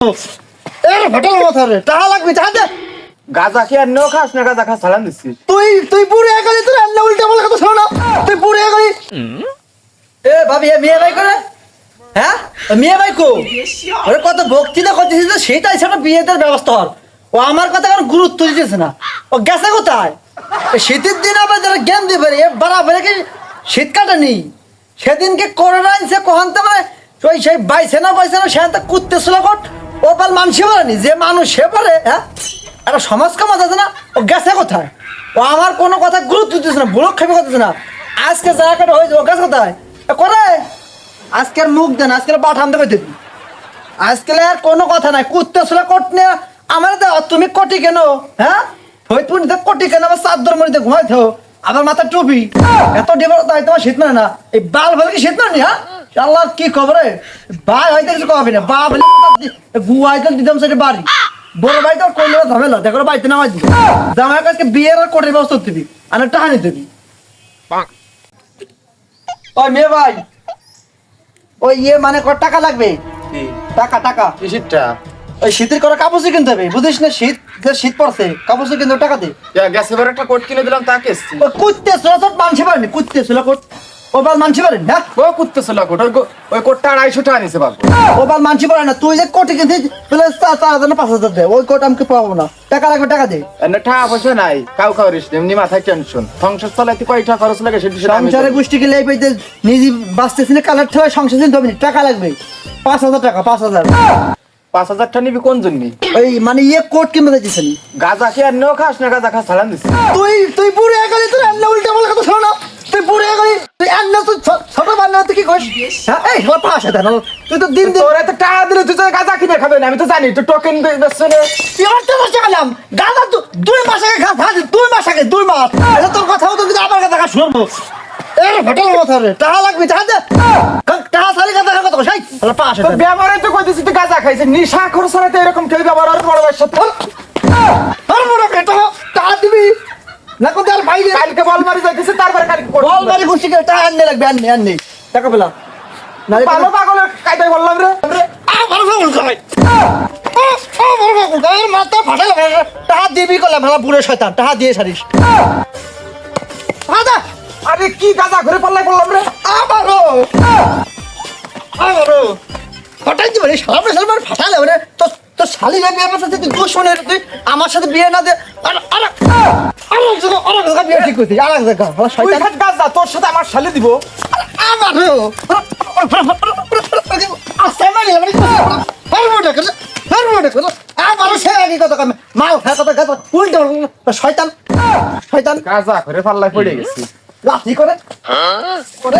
এর হোটেল মাথা রে টাকা লাগবে টাকা দে। গাঁজা কি আর নেও খাস না গাঁজা খাস সালাম দিচ্ছিস তুই তুই পুরে গেলি তোর আন্না উল্টা বলে কথা শোনো তুই পুরে গেলি। এ ভাবি এ মেয়ে ভাই করে হ্যাঁ? এ মেয়ে ভাই কো? ওরে কত বক্তৃতা করতেছিস তো সেটাই সেটা বিয়েদের ব্যবস্থা হর ও আমার কথা কোনো গুরুত্ব দিতেছে না। ও গেছে কোথায়? শীতের দিন আবার যারা জ্ঞান দিবে এ বাড়াবাড়ি কি শীত কাটেনি সেদিনকে করোনা আনছে কহানতে মানে ওই সেই বাইছে না বাইছে না সে তো কুত্তে ছিল কট ও পাল মানুষে পারেনি যে মানুষ সে পারে হ্যাঁ? একটা সমাজ কামাজ আছে না, ও গেছে কোথায়? ও আমার কোনো কথা গুরুত্ব দিতেছে না বুড়ো খেপে করতেছে না। আজকে জায়গাটা হয়েছে, ও গেছে কোথায়? করে। আজকের মুখ দেন, আজকের পাঠান দেবে দিবি আজকাল আর কোনো কথা নাই, কুত্তে ছিল কোট নে আমার দে তুমি কটি কেন? হ্যাঁ? নিতে কোটি কেন? আবার চাদর মরিতে ঘুমাইতে আবার মাথা টুপি। এত ডিবার তাই তোমার শীত মানে না। এই বাল বলে কি শীত মানে হ্যাঁ? আল্লাহ কি খবরে ভাই হয়তো কিছু কবি না। গুয়াইতে দিতাম সেটা বাড়ি। বড় আর কইলে ঝামেলা দেখো বাড়িতে নামাই দিবি। জামাই কাছে বিয়ের আর কোটির ব্যবস্থা দিবি আর টাকা নিতে দিবি। ওই মেয়ে ভাই ওই ইয়ে মানে কত টাকা লাগবে? টাকা টাকা। কিসিরটা ওই শীতের করে কাপড় কিনতে হবে। বুঝিস না শীত যে শীত পড়ছে কাপড় কিনতে টাকা দে। গ্যাসে এবার একটা কোট কিনে দিলাম তাকে কুত্তে ছিল পারেনি কুত্তে ছিল কোট ও বাল মানছে পারেন না ও কুত্তে ছিল কোট ওই কোটটা আড়াইশো টাকা নিছে বাবু। ও বাল মানছে পারে না তুই যে কোটি কিনতে বলে চার হাজার না পাঁচ হাজার দে ওই কোট আমাকে পাবো না। টাকা লাগবে টাকা দে। এনে টাকা পয়সা নাই কাউ কাউ রিস এমনি মাথায় টেনশন সংসার চালাইতে কয়টা খরচ লাগে সেটা সংসারে। গোষ্ঠী গেলে এই পাইতে নিজে বাঁচতেছি না কালার ঠেলা সংসার হবে টাকা লাগবে। পাঁচ হাজার টাকা পাঁচ হাজার। পাঁচ হাজার টাকা নিবি কোন জন্য? ওই মানে ইয়ে কোট কিনতে যাচ্ছিস গাঁজা কি আর নেও খাস না গাঁজা খাস সালাম দিচ্ছিস তুই তুই পুরে গেলি তোর উল্টা বলে কথা শোনো তুই পুরে গেলি তুই আন্না তুই ছ- ছোট হ্যাঁ এই তুই তো দিন দিন তোর টাকা দিলে তুই তো গাঁজা কিনে খাবে না আমি তো জানি তুই টোকেন বেচছে রে তুই আমার তো মাসে গেলাম। গাদা তো দুই মাস আগে খা দুই মাস আগে দুই মাস। এটা তোর কথা হতো কিন্তু আমার কথা শুনব। এর হোটেল কথা রে টাকা লাগবে টাকা দে। টাকা সারি কথা কথা সেই আমার পাশে তোর ব্যবহারে তো কইতেছি তুই গাঁজা খাইছে নিশা খরচ ছাড়াতে এরকম কেউ ব্যবহার আর বড় ভাইয়ের সাথে। আর বড় বেটা টাকা দিবি? না কোন আর বাইরে কালকে বল মারি যাইতেছে তারপরে কালকে। বল মারি খুশি করে টাকা আনতে লাগবে আননি আননি টাকা পেলাম না ভালো পাগলের কায়দায় বললাম রে। আমার ফাগুল খাই মাথা ফাটাল টাকা দিবি করলাম ভালো বুড়ো শয়তান টাকা দিয়ে সারিস। আদা আরে কি গাঁজা ঘুরে পাল্লাই বললাম রে। ফাটালে তো তো শালি তুই দুশ্মনের তুই আমার সাথে বিয়ে না দে। আর আর আর জায়গা আর জায়গা বিয়ে ঠিক করছিস আর জায়গা আমার তুই শয়তান তোর সাথে আমার শালি দিব। আমারও আস্তে মানে মানে হারমোটা করে হারমোটা করে আমারও সে আগে কথা কামে মাল খায় কথা কথা উল্টো শয়তান শয়তান গাঁজা ঘুরে পাল্লাই পড়ে গেছি লাঠি করে করে。